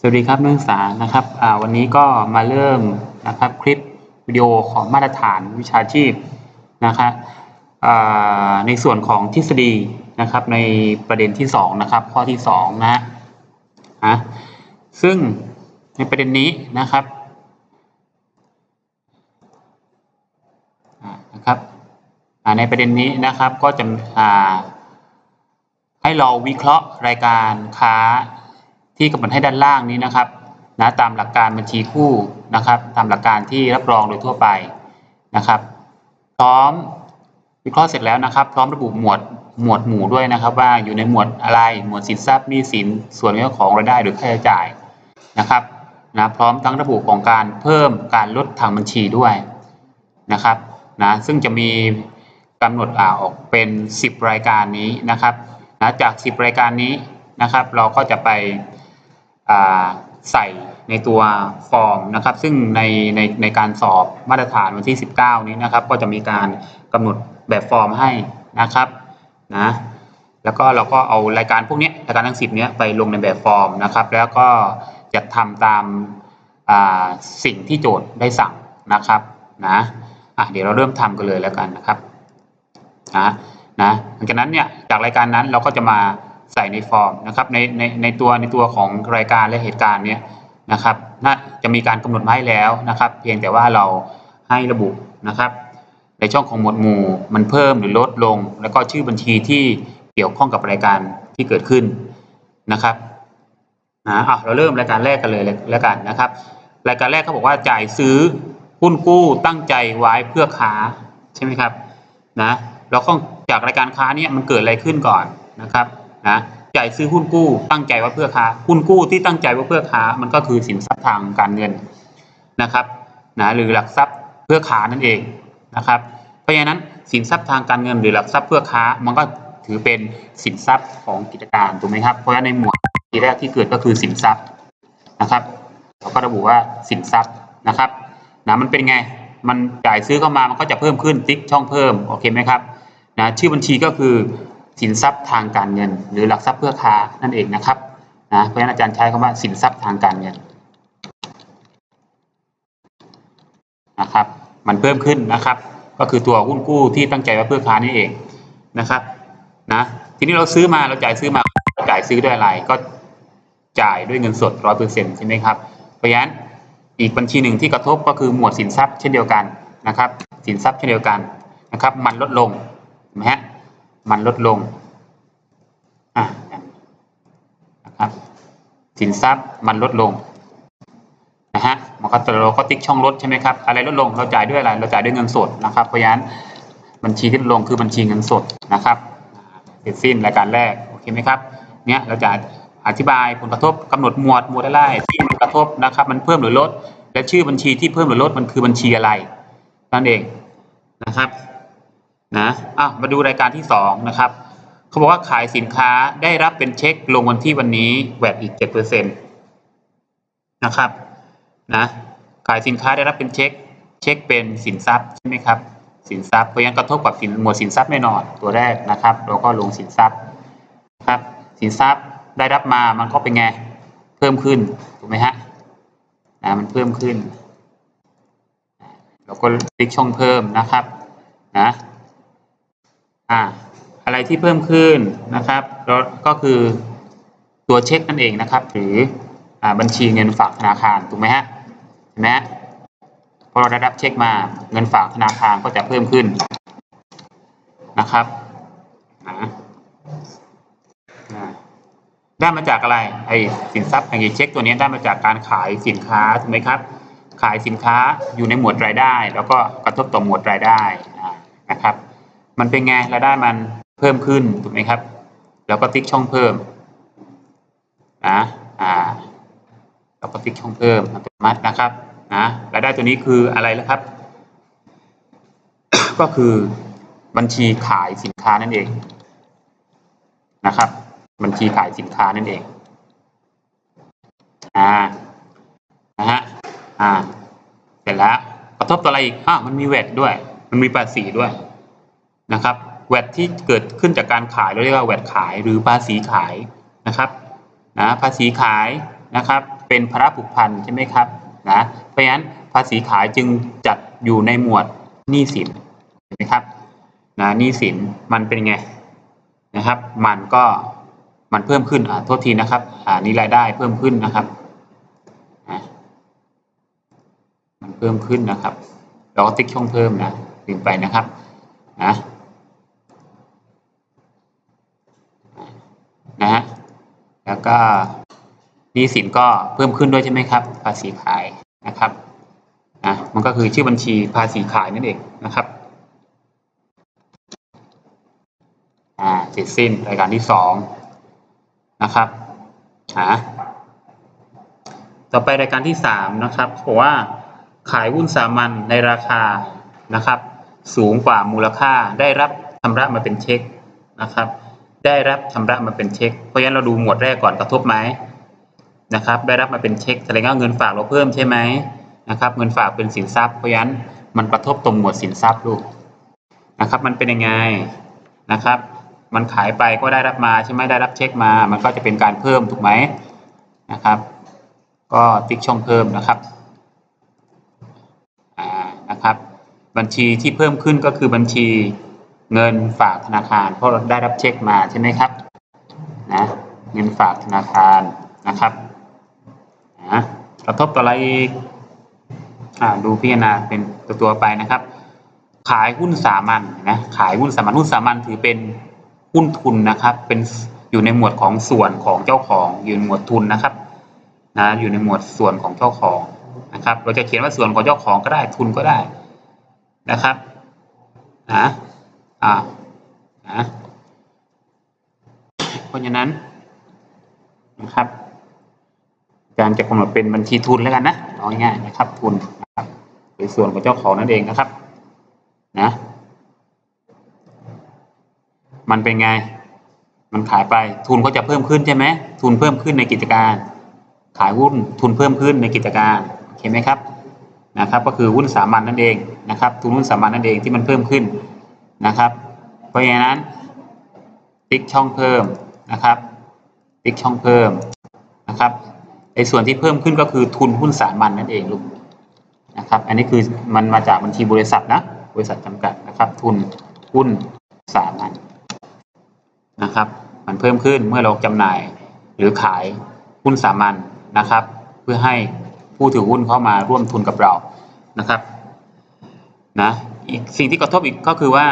สวัสดีครับนักศึกษานะครับวันนี้ก็มาเริ่มนะครับคลิปวิดีโอของมาตรฐานวิชาชีพนะครับในส่วนของทฤษฎีนะครับในประเด็นที่สองนะครับ ข้อที่สองนะฮะซึ่งในประเด็นนี้นะครับนะครับในประเด็นนี้นะครับก็จะให้เราวิเคราะห์รายการค้า ที่กำหนดให้ด้านล่างนี้นะครับนะตามหลักการบัญชีคู่นะครับตามหลักการที่รับรองโดยทั่วไปนะครับ พร้อมวิเคราะห์เสร็จแล้วนะครับ พร้อมระบุหมวดหมวดหมู่ด้วยนะครับ ว่าอยู่ในหมวดอะไรหมวดสินทรัพย์หนี้สินส่วนเรื่องของรายได้หรือค่าใช้จ่ายนะครับนะพร้อมทั้งระบุของการเพิ่มการลดทางบัญชีด้วยนะครับนะซึ่งจะมีกำหนดอ่าออกเป็น 10 รายการนี้นะครับนะจาก 10 รายการนี้นะครับ เราก็จะไป ใส่ในตัวฟอร์มนะครับ ซึ่งในในในการสอบมาตรฐานวันที่ 19 นี้นะครับ ก็จะมีการกำหนดแบบฟอร์มให้นะครับนะแล้วก็เราก็เอารายการพวกนี้รายการทั้ง 10เนี้ยไปลงในแบบฟอร์มนะครับ แล้วก็จะทำตามาสิ่งที่โจทย์ได้สั่งนะครับนะอะเดี๋ยวเราเริ่มทำกันเลยแล้วกันนะครับนะนะหลังจากนั้นเนี่ยจากรายการนั้นเราก็จะมา ส่ในฟอร์มนะครับในในในตัวในตัวของรายการและเหตุการณ์เนี่ยนะครับน่าจะมีการกำหนดมาให้แล้วนะครับ เพียงแต่ว่าเราให้ระบุนะครับ ในช่องของหมวดหมู่มันเพิ่มหรือลดลง แล้วก็ชื่อบัญชีที่เกี่ยวข้องกับรายการที่เกิดขึ้นนะครับนะอะเราเริ่มรายการแรกกันเลยแล้วกันนะครับ รายการแรกเขาบอกว่าจ่ายซื้อหุ้นกู้ตั้งใจไว้เพื่อค้าใช่ไหมครับนะเราต้องจากรายการค้าเนี่ยมันเกิดอะไรขึ้นก่อนนะครับ นะจ่ายซื้อหุ้นกู้ตั้งใจว่าเพื่อค้าหุ้นกู้ที่ตั้งใจว่าเพื่อค้ามันก็คือสินทรัพย์ทางการเงินนะครับนะหรือหลักทรัพย์เพื่อค้านั่นเองนะครับ เพราะฉะนั้นสินทรัพย์ทางการเงินหรือหลักทรัพย์เพื่อค้ามันก็ถือเป็นสินทรัพย์ของกิจการถูกไหมครับ เพราะฉะนั้นในหมวดที่แรกที่เกิดก็คือสินทรัพย์นะครับเราก็ระบุว่าสินทรัพย์นะครับนะมันเป็นไงมันจ่ายซื้อเข้ามามันก็จะเพิ่มขึ้นติ๊กช่องเพิ่มโอเคไหมครับนะชื่อบัญชีก็คือ สินทรัพย์ทางการเงิน หรือหลักทรัพย์เพื่อค้านั่นเองนะครับนะเพราะฉะนั้นอาจารย์ใช้คำว่าสินทรัพย์ทางการเงินนะครับ มันเพิ่มขึ้นนะครับ ก็คือตัวหุ้นกู้ที่ตั้งใจว่าเพื่อค้านี่เองนะครับนะทีนี้เราซื้อมาเราจ่ายซื้อมาจ่ายซื้อด้วยอะไรก็จ่ายด้วยเงินสดร้อยเปอร์เซ็นต์ใช่ไหมครับเพราะฉะนั้นอีกบัญชีหนึ่งที่กระทบก็คือหมวดสินทรัพย์เช่นเดียวกันนะครับ สินทรัพย์เช่นเดียวกันนะครับ มันลดลงเห็นไหมฮะ มันลดลงอะนะครับสินทรัพย์มันลดลงนะฮะมันก็เราก็ติ๊กช่องลดใช่ไหมครับอะไรลดลงเราจ่ายด้วยอะไรเราจ่ายด้วยเงินสดนะครับเพราะฉะนั้นบัญชีที่ลดลงคือบัญชีเงินสดนะครับเสร็จสิ้นรายการแรกโอเคไหมครับเนี้ยเราจะอธิบายผลกระทบกำหนดหมวดหมวดอะไรที่มันกระทบนะครับ มันเพิ่มหรือลด และชื่อบัญชีที่เพิ่มหรือลดมันคือบัญชีอะไรนั่นเองนะครับ นะอ้าวมาดูรายการที่สองนะครับเขาบอกว่าขายสินค้าได้รับเป็นเช็คลงวันที่วันนี้แวดอีกเจ็ดเปอร์เซ็นต์นะครับนะขายสินค้าได้รับเป็นเช็ค เช็คเป็นสินทรัพย์ใช่ไหมครับสินทรัพย์เพราะงั้นกระทบกับสินหมวดสินทรัพย์แน่นอนตัวแรกนะครับเราก็ลงสินทรัพย์ครับสินทรัพย์ได้รับมามันก็เป็นไงเพิ่มขึ้นถูกไหมฮะนะมันเพิ่มขึ้นเราก็ติ๊กช่องเพิ่มนะครับนะ อ่าอะไรที่เพิ่มขึ้นนะครับก็คือตัวเช็คนั่นเองนะครับ หรืออบัญชีเงินฝากธนาคารถูกไหมฮะเห็นไหมฮะพอเราได้รับเช็คมาเงินฝากธนาคารก็จะเพิ่มขึ้นนะครับได้มาจากอะไรไอ้สินทรัพย์ไอ้เช็คตัวนี้ได้มาจากการขายสินค้าถูกไหมครับ ขายสินค้าอยู่ในหมวดรายได้ แล้วก็กระทบต่อหมวดรายได้นะครับ มันเป็นไงรายได้มันเพิ่มขึ้นถูกไหมครับ แล้วก็ติ๊กช่องเพิ่มนะอ่าแล้วก็ติ๊กช่องเพิ่มอัตโนมัตินะครับนะรายได้ตัวนี้คืออะไรแล้วครับ ก็คือบัญชีขายสินค้านั่นเองนะครับ บัญชีขายสินค้านั่นเองอ่านะฮะอ่าเสร็จแล้วกระทบต่ออะไรอีกอ่ามันมีแวดด้วย มันมีภาษีด้วย นะครับแวดที่เกิดขึ้นจากการขายเราเรียกว่าแวดขายหรือภาษีขายนะครับนะภาษีขายนะครับเป็นภาระผูกพันใช่ไหมครับนะเพราะฉะนั้นภาษีขายจึงจัดอยู่ในหมวดหนี้สินเห็นไหมครับนะหนี้สินมันเป็นไงนะครับ มันก็มันเพิ่มขึ้นอ่าโทษทีนะครับอ่านี่รายได้เพิ่มขึ้นนะครับอะมันเพิ่มขึ้นนะครับ เราก็ติ๊กช่องเพิ่มนะลืมไปนะครับนะนะฮะ แล้วก็หนี้สินก็เพิ่มขึ้นด้วยใช่ไหมครับ ภาษีขายนะครับนะมันก็คือชื่อบัญชีภาษีขายนั่นเองนะครับอ่าเสร็จสิ้นรายการที่สองนะครับหาต่อไปรายการที่สามนะครับบอกว่าขายหุ้นสามัญในราคานะครับ สูงกว่ามูลค่าได้รับชำระมาเป็นเช็คนะครับ ได้รับชำระมาเป็นเช็ค เพราะฉะนั้นเราดูหมวดแรกก่อนกระทบไหมนะครับ ได้รับมาเป็นเช็คแสดงว่าเงินฝากเราเพิ่มใช่ไหมนะครับ เงินฝากเป็นสินทรัพย์ เพราะฉะนั้นมันกระทบตรงหมวดสินทรัพย์ลูกนะครับ มันเป็นยังไงนะครับ มันขายไปก็ได้รับมาใช่ไหมได้รับเช็คมา มันก็จะเป็นการเพิ่มถูกไหมนะครับ ก็ติ๊กช่องเพิ่มนะครับอ่านะครับ บัญชีที่เพิ่มขึ้นก็คือบัญชี เงินฝากธนาคาร เพราะเราได้รับเช็คมาใช่ไหมครับนะเงินฝากธนาคารนะครับนะกระทบต่ออะไรอีกอ่าดูพิจารณาเป็นตัวตัวไปนะครับ ขายหุ้นสามัญนะขายหุ้นสามัญหุ้นสามัญถือเป็นหุ้นทุนนะครับ เป็นอยู่ในหมวดของส่วนของเจ้าของอยู่ในหมวดทุนนะครับนะอยู่ในหมวดส่วนของเจ้าของนะครับ เราจะเขียนว่าส่วนของเจ้าของก็ได้ทุนก็ได้นะครับนะ อ่านะเพราะฉะนั้นนะครับ การจะกำหนดเป็นบัญชีทุนแล้วกันนะเอาง่ายๆนะครับทุนนะครับหรือส่วนของเจ้าของนั่นเองนะครับนะมันเป็นไง มันขายไปทุนก็จะเพิ่มขึ้นใช่ไหมทุนเพิ่มขึ้นในกิจการ ขายหุ้นทุนเพิ่มขึ้นในกิจการโอเคไหมครับนะครับ ก็คือหุ้นสามัญนั่นเองนะครับ ทุนหุ้นสามัญนั่นเองที่มันเพิ่มขึ้น นะครับ เพราะฉะนั้น ติ๊กช่องเพิ่มนะครับ ติ๊กช่องเพิ่มนะครับไอ้ส่วนที่เพิ่มขึ้นก็คือทุนหุ้นสามัญนั่นเองลูกนะครับ อันนี้คือมันมาจากบัญชีบริษัทนะ บริษัทจำกัดนะครับ ทุนหุ้นสามัญนะครับ มันเพิ่มขึ้นเมื่อเราจำหน่ายหรือขายหุ้นสามัญนะครับ เพื่อให้ผู้ถือหุ้นเข้ามาร่วมทุนกับเรานะครับนะ อีกสิ่งที่กระทบอีกก็คือว่า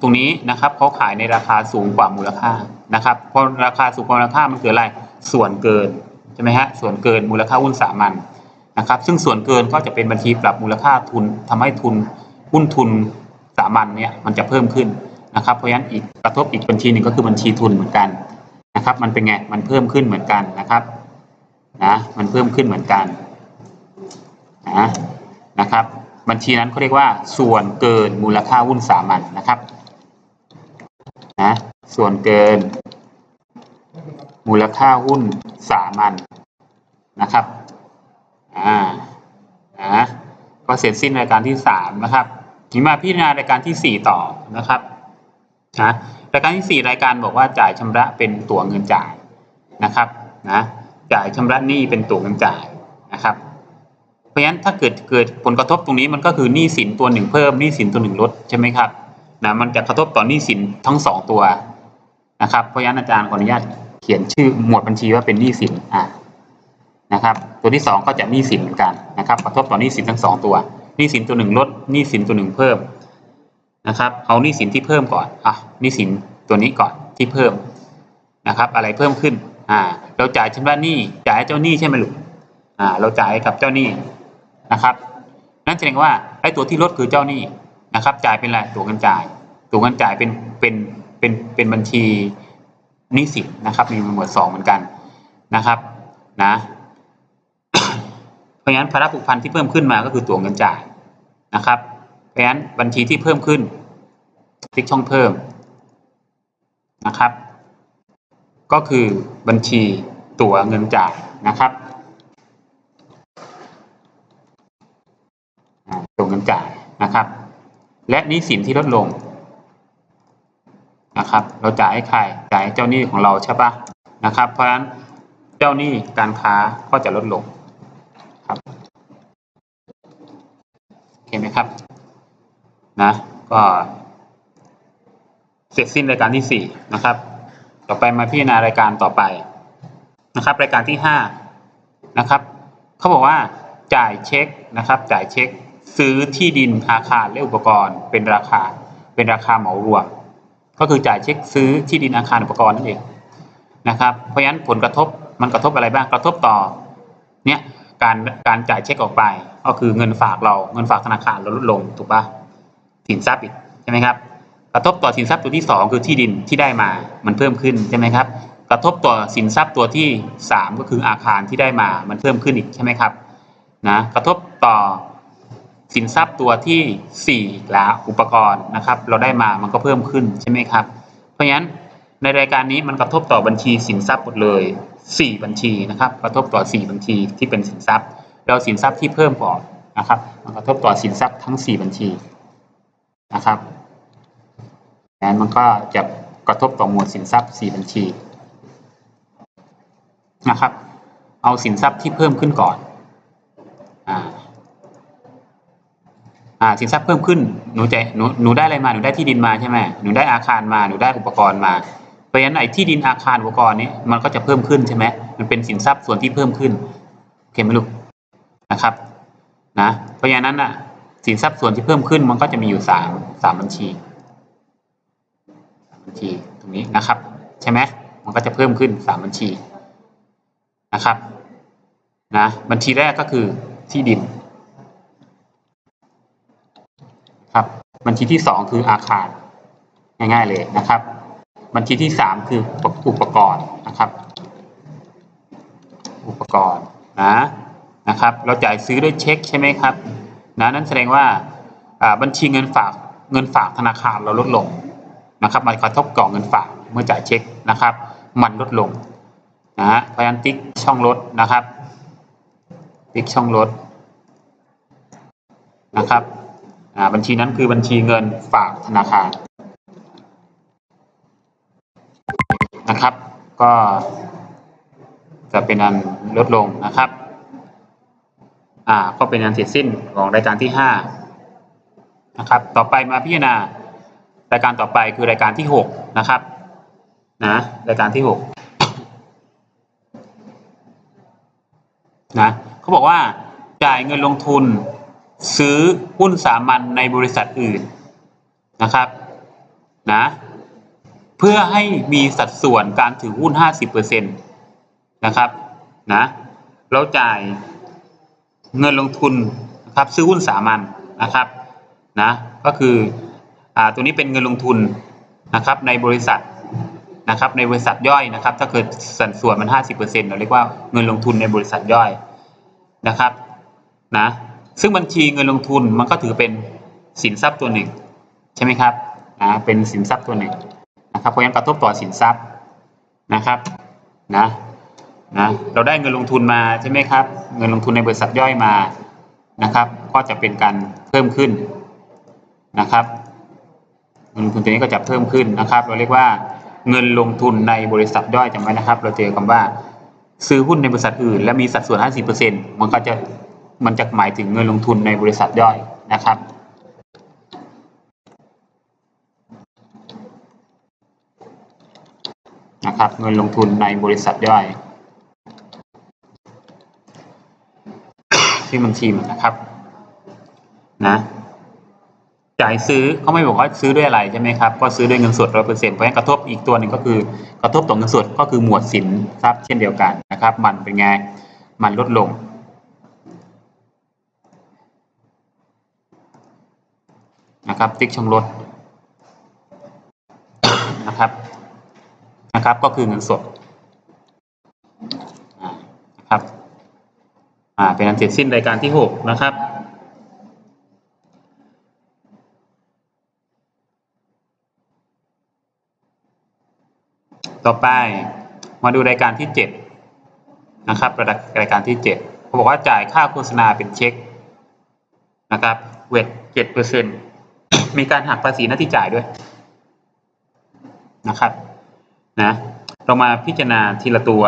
ตรงนี้นะครับเขาขายในราคาสูงกว่ามูลค่านะครับเพราะราคาสูงกว่ามูลค่ามันเกิดอะไรส่วนเกินใช่ไหมฮะส่วนเกินมูลค่าหุ้นสามัญนะครับ ซึ่งส่วนเกินก็จะเป็นบัญชีปรับมูลค่าทุนทำให้ทุนหุ้นทุนสามัญเนี่ยมันจะเพิ่มขึ้นนะครับ เพราะฉะนั้นอีกกระทบอีกบัญชีหนึ่งก็คือบัญชีทุนเหมือนกันนะครับ มันเป็นไงมันเพิ่มขึ้นเหมือนกันนะครับนะมันเพิ่มขึ้นเหมือนกันนะ นะครับ บัญชีนั้นเขาเรียกว่า ส่วนเกินมูลค่าหุ้นสามัญนะครับนะส่วนเกิน มูลค่าหุ้นสามัญนะครับอ่านะก็เสร็จสิ้นรายการที่สามนะครับทีมาพิจารณารายการที่สี่ต่อนะครับนะรายการที่สี่รายการบอกว่าจ่ายชำระเป็นตัวเงินจ่ายนะครับนะจ่ายชำระหนี้เป็นตัวเงินจ่ายนะครับ เพราะฉะนั้นถ้าเกิดเกิดผลกระทบตรงนี้มันก็คือหนี้สินตัวหนึ่งเพิ่มหนี้สินตัวหนึ่งลดใช่ไหมครับนะมันจะกระทบต่อหนี้สินทั้งสองตัวนะครับเพราะฉะนั้นอาจารย์ขออนุญาตเขียนชื่อหมวดบัญชีว่าเป็นหนี้สินอ่านะครับ ตัวที่สองก็จะหนี้สินเหมือนกันนะครับ กระทบต่อหนี้สินทั้งสองตัวหนี้สินตัวหนึ่งลดหนี้สินตัวหนึ่งเพิ่มนะครับเอาหนี้สินที่เพิ่มก่อนอะหนี้สินตัวนี้ก่อนที่เพิ่มนะครับ อะไรเพิ่มขึ้นอ่าเราจ่ายชำระหนี้จ่ายให้เจ้าหนี้ใช่ไหมลูกอ่าเราจ่ายกับเจ้าหนี้ นะครับ นั่นแสดงว่าไอ้ตัวที่ลดคือเจ้าหนี้นะครับ จ่ายเป็นอะไรตัวเงินจ่าย ตัวเงินจ่ายเป็นเป็นเป็นเป็นบัญชีนี้สินนะครับ มีหมวดสองเหมือนกันนะครับนะเพราะฉะนั้นภาระผูกพันที่เพิ่มขึ้นมาก็คือตัวเงินจ่ายนะครับ เพราะฉะนั้นบัญชีที่เพิ่มขึ้นคลิกช่องเพิ่มนะครับ ก็คือบัญชีตัวเงินจ่ายนะครับ จ่ายนะครับ และหนี้สินที่ลดลงนะครับ เราจ่ายให้ใครจ่ายให้เจ้าหนี้ของเราใช่ปะนะครับ เพราะฉะนั้นเจ้าหนี้การค้าก็จะลดลงครับเห็นไหมครับนะก็เสร็จสิ้นรายการที่สี่นะครับ ต่อไปมาพิจารณารายการต่อไปนะครับ รายการที่ห้านะครับเขาบอกว่าจ่ายเช็คนะครับ จ่ายเช็ค ซื้อที่ดินอาคารและอุปกรณ์ เป็นราคา เป็นราคาเหมารวม ก็คือจ่ายเช็คซื้อที่ดินอาคารอุปกรณ์นั่นเองนะครับ เพราะฉะนั้นผลกระทบมันกระทบอะไรบ้างกระทบต่อเนี่ยการการจ่ายเช็คออกไป ก็คือเงินฝากเราเงินฝากธนาคารเราลดลงถูกปะสินทรัพย์อีกใช่ไหมครับกระทบต่อสินทรัพย์ตัวที่สองคือที่ดินที่ได้มามันเพิ่มขึ้นใช่ไหมครับกระทบต่อสินทรัพย์ตัวที่สามก็คืออาคารที่ได้มามันเพิ่มขึ้นอีกใช่ไหมครับนะกระทบต่อ สินทรัพย์ตัวที่สี่ละอุปกรณ์นะครับ เราได้มามันก็เพิ่มขึ้นใช่ไหมครับ เพราะฉะนั้นในรายการนี้มันกระทบต่อบัญชีสินทรัพย์หมดเลยสี่บัญชีนะครับ กระทบต่อสี่บัญชีที่เป็นสินทรัพย์ เราสินทรัพย์ที่เพิ่มก่อนนะครับ มันกระทบต่อสินทรัพย์ทั้งสี่บัญชีนะครับนั้นมันก็จะกระทบต่อหมวดสินทรัพย์ 4 บัญชีนะครับ เอาสินทรัพย์ที่เพิ่มขึ้นก่อนอ่า อ่าสินทรัพย์เพิ่มขึ้นหนูจะหนูหนูได้อะไรมาหนูได้ที่ดินมาใช่ไหมหนูได้อาคารมาหนูได้อุปกรณ์มาเพราะฉะนั้นไอ้ที่ดินอาคารอุปกรณ์นี้มันก็จะเพิ่มขึ้นใช่ไหมมันเป็นสินทรัพย์ส่วนที่เพิ่มขึ้นโอเคไหมลูกนะครับนะเพราะฉะนั้นน่ะสินทรัพย์ส่วนที่เพิ่มขึ้นมันก็จะมีอยู่สามสามบัญชีบัญชีตรงนี้นะครับ ใช่ไหมมันก็จะเพิ่มขึ้นสามบัญชีนะครับนะบัญชีแรกก็คือที่ดินครั บัญชีที่สองคืออาคารง่ายๆเลยนะครับ บัญชีที่สามคืออุปกรณ์นะครับ อุปกรณ์นะนะครับ เราจ่ายซื้อด้วยเช็คใช่ไหมครับนะนั่นแสดงว่าบัญชีเงินฝากเงินฝากธนาคารเราลดลงนะครับมันกระทบต่อเงินฝากเมื่อจ่ายเช็คนะครับ มันลดลงนะฮะพราะฉะนั้นติ๊กช่องลดนะครับติ๊กช่องลดนะครับ บัญชีนั้นคือบัญชีเงินฝากธนาคารนะครับ ก็จะเป็นอันลดลงนะครับอ่าก็เป็นอันเสร็จสิ้นของรายการที่ห้านะครับต่อไปมาพิจารณารายการต่อไปคือรายการที่หกนะครับนะรายการที่หกนะเขาบอกว่าจ่ายเงินลงทุน ซื้อหุ้นสามัญในบริษัทอื่นนะครับนะเพื่อให้มีสัดส่วนการถือหุ้น 50%นะครับนะเราจ่ายเงินลงทุนนะครับซื้อหุ้นสามัญนะครับนะก็คืออ่าตัวนี้เป็นเงินลงทุนนะครับในบริษัทนะครับในบริษัทย่อยนะครับ ถ้าเกิดสัดส่วนมัน 50%เราเรียกว่าเงินลงทุนในบริษัทย่อยนะครับนะ ซึ่งบัญชีเงินลงทุนมันก็ถือเป็นสินทรัพย์ตัวหนึ่ง ใช่ไหมครับนะเป็นสินทรัพย์ตัวหนึ่งนะครับเพราะฉะนั้นกระทบต่อสินทรัพย์นะครับนะนะเราได้เงินลงทุนมาใช่ไหมครับ เงินลงทุนในบริษัทย่อยมานะครับ ก็จะเป็นการเพิ่มขึ้นนะครับ เงินลงทุนตัวนี้ก็จะเพิ่มขึ้นนะครับ เราเรียกว่าเงินลงทุนในบริษัทย่อยจำไว้นะครับ เราเจอคำว่าซื้อหุ้นในบริษัทอื่น และมีสัดส่วน 50%มันก็จะ มันจะหมายถึงเงินลงทุนในบริษัทย่อยนะครับ นะครับ เงินลงทุนในบริษัทย่อยที่บัญชีมันนะครับ นะจ่ายซื้อเขาไม่บอกว่าซื้อด้วยอะไรใช่ไหมครับ ก็ซื้อด้วยเงินสดร้อยเปอร์เซ็นต์เพราะฉะนั้นกระทบอีกตัวหนึ่งก็คือกระทบต่อเงินสดก็คือหมวดสินทรัพย์เช่นเดียวกันนะครับ มันเป็นไง มันลดลง นะครับติ๊กช่องลดนะครับนะครับก็คือเงินสดนะครับอ่าเป็นอันเสร็จสิ้นรายการที่หกนะครับต่อไปมาดูรายการที่เจ็ดนะครับรายรายการที่เจ็ดเขาบอกว่าจ่ายค่าโฆษณาเป็นเช็คนะครับเวทเจ็ดเปอร์เซ็นต์ มีการหักภาษีหน้าที่จ่ายด้วยนะครับนะเรามาพิจารณาทีละตัว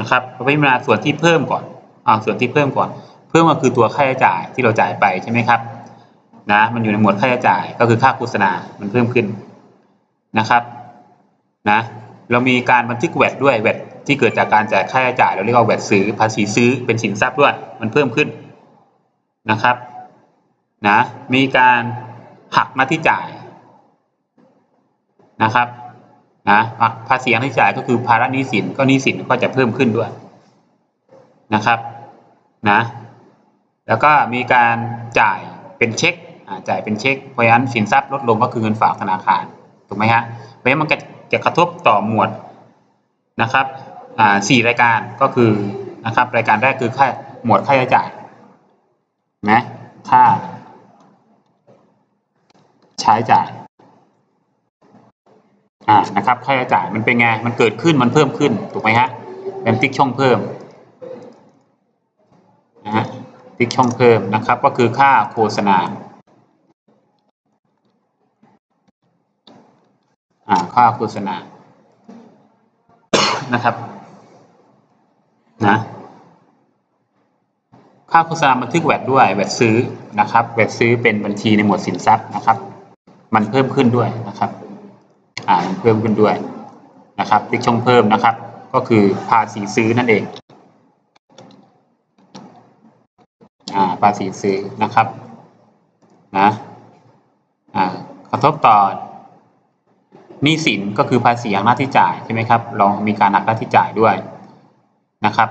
นะครับเราพิจารณาส่วนที่เพิ่มก่อนเอาส่วนที่เพิ่มก่อน เพิ่มก็คือตัวค่าใช้จ่ายที่เราจ่ายไปใช่ไหมครับนะมันอยู่ในหมวดค่าใช้จ่ายก็คือค่าโฆษณา มันเพิ่มขึ้นนะครับนะเรามีการบันทึกแวดด้วยแวดที่เกิดจากการจ่ายค่าใช้จ่าย เราเรียกว่าแวดซื้อภาษีซื้อเป็นสินทรัพย์ด้วย มันเพิ่มขึ้นนะครับนะมีการ หักหน้าที่จ่ายนะครับนะภาษีที่จ่ายก็คือภาระหนี้สินก็หนี้สินก็จะเพิ่มขึ้นด้วยนะครับนะแล้วก็มีการจ่ายเป็นเช็คจ่ายเป็นเช็คเพราะฉะนั้นสินทรัพย์ลดลงก็คือเงินฝากธนาคารถูกไหมฮะเพราะฉะนั้นมันก็จะกระทบต่อหมวดนะครับอ่าสี่รายการก็คือนะครับรายการแรกคือค่าหมวดค่าใช้จ่ายนะค่า ใช้จ่ายอ่านะครับ ค่าใช้จ่ายมันเป็นไง มันเกิดขึ้นมันเพิ่มขึ้นถูกไหมฮะเป็นติ๊กช่องเพิ่มนะฮะติ๊กช่องเพิ่มนะครับ ก็คือค่าโฆษณาอ่าค่าโฆษณานะครับนะค่าโฆษณาบันทึกแวดด้วยแวดซื้อนะครับแวดซื้อเป็นบัญชีในหมวดสินทรัพย์นะครับ มันเพิ่มขึ้นด้วยนะครับอ่ามันเพิ่มขึ้นด้วยนะครับติ๊กช่องเพิ่มนะครับ ก็คือภาษีซื้อนั่นเองอ่าภาษีซื้อนะครับนะอ่ากระทบต่อหนี้สินก็คือภาษีหักหน้าที่จ่ายใช่ไหมครับเรามีการหักหน้าที่จ่ายด้วยนะครับ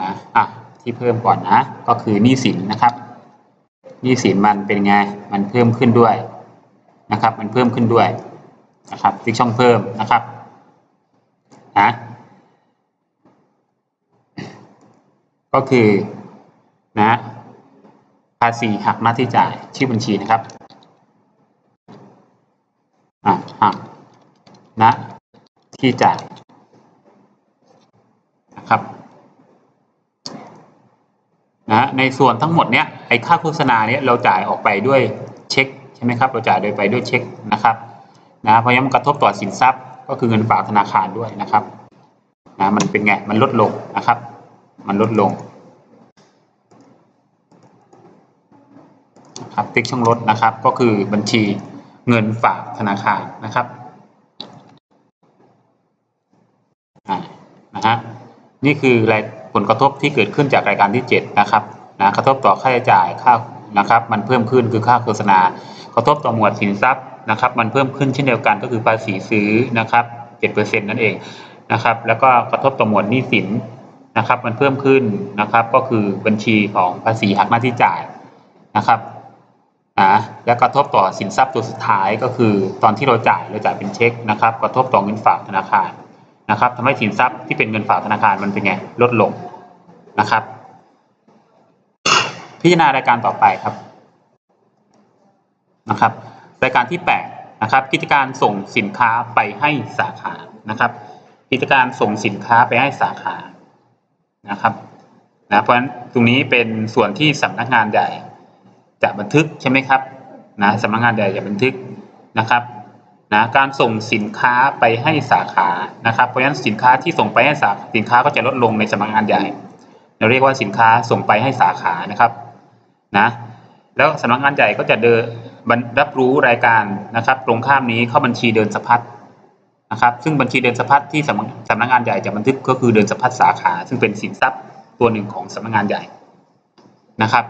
นะอะที่เพิ่มก่อนนะ ก็คือหนี้สินนะครับหนี้สินมันเป็นไง มันเพิ่มขึ้นด้วย นะครับ มันเพิ่มขึ้นด้วยนะครับติ๊กช่องเพิ่มนะครับนะก็คือนะภาษีหักหน้าที่จ่ายชื่อบัญชีนะครับอะหักนะที่จ่ายนะครับนะในส่วนทั้งหมดเนี้ยไอ้ค่าโฆษณาเนี้ยเราจ่ายออกไปด้วยเช็ค ใช่ไหมครับเราจ่ายโดยไปด้วยเช็คนะครับนะเพราะงั้นมันกระทบต่อสินทรัพย์ ก็คือเงินฝากธนาคารด้วยนะครับนะมันเป็นไงมันลดลงนะครับ มันลดลงครับติ๊กช่องลดนะครับ ก็คือบัญชีเงินฝากธนาคารนะครับนะฮะนี่คือรายผลกระทบที่เกิดขึ้นจากรายการที่ 7 นะครับนะกระทบต่อค่าใช้จ่ายค่านะครับ มันเพิ่มขึ้นคือค่าโฆษณา ระทบต่อหมวดสินทรัพย์นะครับ มันเพิ่มขึ้นเช่นเดียวกันก็คือภาษีซื้อนะครับ7%นั่นเองนะครับ แล้วก็กระทบต่อหมวดหนี้สินนะครับ มันเพิ่มขึ้นนะครับ ก็คือบัญชีของภาษีหักหน้าที่จ่ายนะครับนะและกระทบต่อสินทรัพย์ตัวสุดท้ายก็คือ ตอนที่เราจ่ายเราจ่ายเป็นเช็คนะครับ กระทบต่อเงินฝากธนาคารนะครับทำให้สินทรัพย์ที่เป็นเงินฝากธนาคารมันเป็นไงลดลงนะครับ พิจารณารายการต่อไปครับ นะครับ รายการที่8นะครับกิจการส่งสินค้าไปให้สาขานะครับ กิจการส่งสินค้าไปให้สาขานะครับนะเพราะฉะนั้นตรงนี้เป็นส่วนที่สำนักงานใหญ่จะบันทึกใช่ไหมครับนะสำนักงานใหญ่จะบันทึกนะครับนะการส่งสินค้าไปให้สาขานะครับเพราะฉะนั้นสินค้าที่ส่งไปให้สาสินค้าก็จะลดลงในสำนักงานใหญ่ เราเรียกว่าสินค้าส่งไปให้สาขานะครับนะแล้วสำนักงานใหญ่ก็จะเดิน รับรู้รายการนะครับ ตรงข้ามนี้เข้าบัญชีเดินสะพัดนะครับ ซึ่งบัญชีเดินสะพัดที่สำนักงานใหญ่จะบันทึกก็คือเดินสะพัดสาขา ซึ่งเป็นสินทรัพย์ตัวหนึ่งของสำนักงานใหญ่นะครับ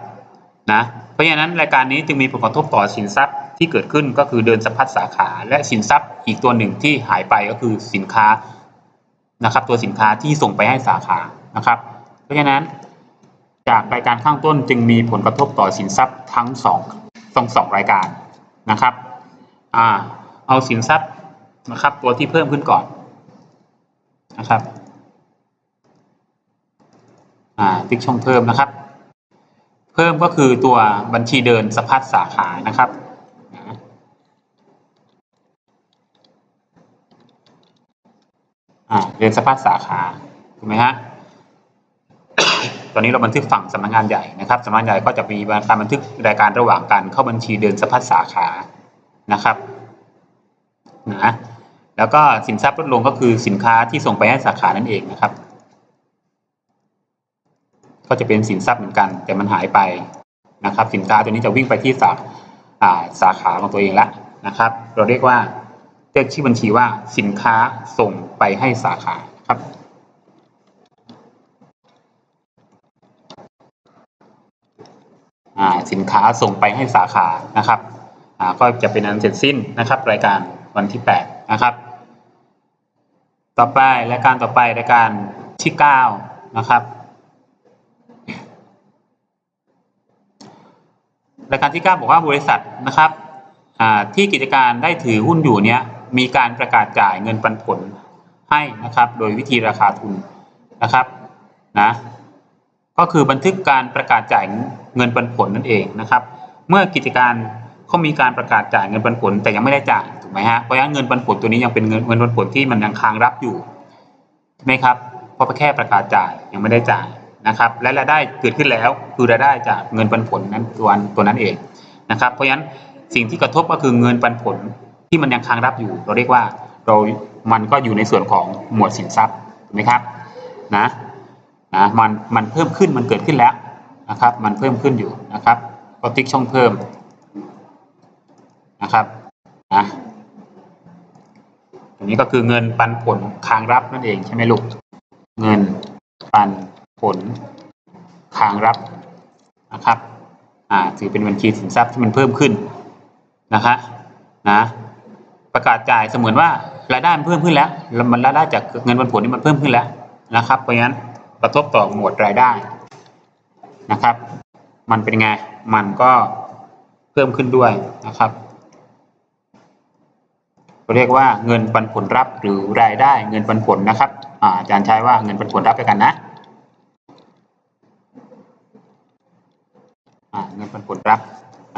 นะเพราะฉะนั้นรายการนี้จึงมีผลกระทบต่อสินทรัพย์ที่เกิดขึ้นก็คือเดินสะพัดสาขา และสินทรัพย์อีกตัวหนึ่งที่หายไปก็คือสินค้านะครับ ตัวสินค้าที่ส่งไปให้สาขานะครับ เพราะฉะนั้นจากรายการข้างต้นจึงมีผลกระทบต่อสินทรัพย์ทั้งสอง สองสองรายการนะครับอ่าเอาสินทรัพย์นะครับ ตัวที่เพิ่มขึ้นก่อนนะครับอ่าติ๊กช่องเพิ่มนะครับ เพิ่มก็คือตัวบัญชีเดินสะพัดสาขานะครับอ่าเดินสะพัดสาขา ถูกไหมฮะ อนนี้เราบันทึกฝั่งสำนักงานใหญ่นะครับสำนักงานใหญ่ก็จะมีการบันทึกรายการระหว่างการเข้าบัญชีเดินสะพัดสาขานะครับนะแล้วก็สินทรัพย์ลดลงก็คือสินค้าที่ส่งไปให้สาขานั่นเองนะครับ ก็จะเป็นสินทรัพย์เหมือนกัน แต่มันหายไปนะครับ สินค้าตัวนี้จะวิ่งไปที่สาอ่าสาขาของตัวเองละนะครับ เราเรียกว่าเรียกชื่อบัญชีว่าสินค้าส่งไปให้สาขาครับ อ่า สินค้าส่งไปให้สาขานะครับก็จะเป็นอันเสร็จสิ้นนะครับ รายการวันที่ 8 นะครับ ต่อไปรายการต่อไปรายการที่ 9 นะครับ รายการที่ 9 บอกว่าบริษัทนะครับที่กิจการได้ถือหุ้นอยู่เนี้ยมีการประกาศจ่ายเงินปันผลให้นะครับ โดยวิธีราคาทุนนะครับนะ ก็คือบันทึกการประกาศจ่ายเงินปันผลนั่นเองนะครับ เมื่อกิจการเขามีการประกาศจ่ายเงินปันผลแต่ยังไม่ได้จ่ายถูกไหมฮะเพราะฉะนั้นเงินปันผลตัวนี้ยังเป็นเงินเงินปันผลที่มันยังค้างรับอยู่ใช่ไหมครับเพราะแค่ประกาศจ่ายยังไม่ได้จ่ายนะครับ และรายได้เกิดขึ้นแล้วคือรายได้จากเงินปันผลนั้นตัวตัวนั้นเองนะครับ เพราะฉะนั้นสิ่งที่กระทบก็คือเงินปันผลที่มันยังค้างรับอยู่ เราเรียกว่าเรามันก็อยู่ในส่วนของหมวดสินทรัพย์ถูกไหมครับนะ นะมันมันเพิ่มขึ้นมันเกิดขึ้นแล้วนะครับ มันเพิ่มขึ้นอยู่นะครับก็ติ๊กช่องเพิ่มนะครับนะอันนี้ก็คือเงินปันผลค้างรับนั่นเองใช่ไหมลูกเงินปันผลค้างรับนะครับอ่าถือเป็นบัญชีสินทรัพย์ที่มันเพิ่มขึ้นนะคะนะประกาศจ่ายเสมือนว่ารายได้มันเพิ่มขึ้นแล้วมันรายได้จากเงินปันผลนี่มันเพิ่มขึ้นแล้วนะครับเพราะฉะนั้น กระทบต่อหมวดรายได้นะครับ มันเป็นไง มันก็เพิ่มขึ้นด้วยนะครับเรียกว่าเงินปันผลรับหรือรายได้เงินปันผลนะครับอาจารย์ใช้ว่าเงินปันผลรับไปกันนะเงินปันผลรับ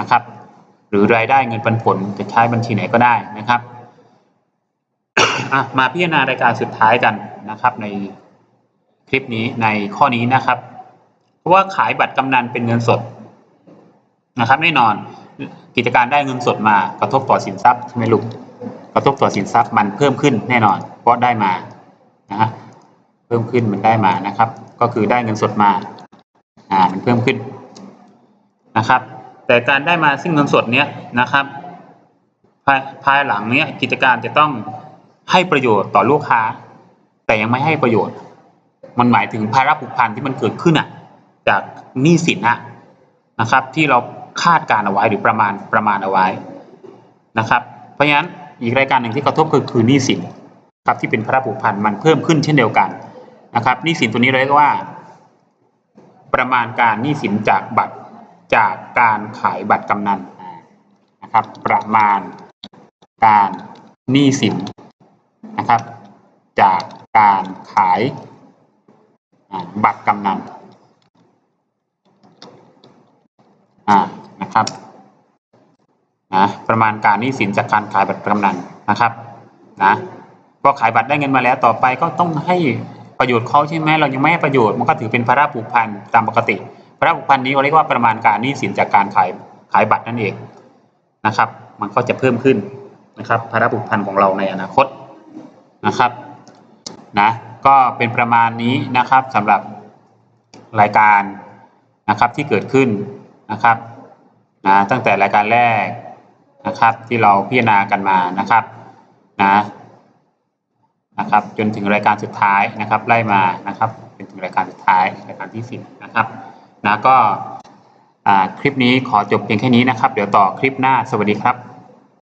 นะครับ หรือรายได้เงินปันผลจะใช้บัญชีไหนก็ได้นะครับมาพิจารณารายการสุดท้ายกันนะครับใน คลิปนี้ในข้อนี้นะครับ เพราะว่าขายบัตรกำนันเป็นเงินสดนะครับแน่นอนกิจการได้เงินสดมากระทบต่อสินทรัพย์ใช่ไหมลูกกระทบต่อสินทรัพย์มันเพิ่มขึ้นแน่นอน เพราะได้มานะฮะเพิ่มขึ้นมันได้มานะครับ ก็คือได้เงินสดมาอ่ามันเพิ่มขึ้นนะครับ แต่การได้มาซึ่งเงินสดเนี้ยนะครับภายภายหลังเนี้ยกิจการจะต้องให้ประโยชน์ต่อลูกค้า แต่ยังไม่ให้ประโยชน์ มันหมายถึงภาระผูกพันที่มันเกิดขึ้นอะจากหนี้สินอะนะครับ ที่เราคาดการเอาไว้หรือประมาณประมาณเอาไว้นะครับ เพราะฉะนั้นอีกรายการหนึ่งที่กระทบก็คือหนี้สินครับที่เป็นภาระผูกพันมันเพิ่มขึ้นเช่นเดียวกันนะครับหนี้สินตัวนี้เรียกว่า ประมาณการหนี้สินจากบัตรจากการขายบัตรกำนันนะครับ ประมาณการหนี้สินนะครับ จากการขาย บัตรกำนันนะครับนะประมาณการหนี้สินจากการขายบัตรกำนันนะครับนะพอขายบัตรได้เงินมาแล้วต่อไปก็ต้องให้ประโยชน์เขาใช่ไหมเรายังไม่ให้ประโยชน์มันก็ถือเป็นภาระผูกพันตามปกติภาระผูกพันนี้เราเรียกว่าประมาณการหนี้สินจากการขายขายบัตรนั่นเองนะครับ มันก็จะเพิ่มขึ้นนะครับภาระผูกพันของเราในอนาคตนะครับนะ ก็เป็นประมาณนี้นะครับสำหรับรายการนะครับที่เกิดขึ้นนะครับนะตั้งแต่รายการแรกนะครับที่เราพิจารณากันมานะครับนะนะครับจนถึงรายการสุดท้ายนะครับไล่มานะครับเป็นถึงรายการสุดท้ายรายการที่สิบนะครับนะก็คลิปนี้ขอจบเพียงแค่นี้นะครับ เดี๋ยวต่อคลิปหน้าสวัสดีครับ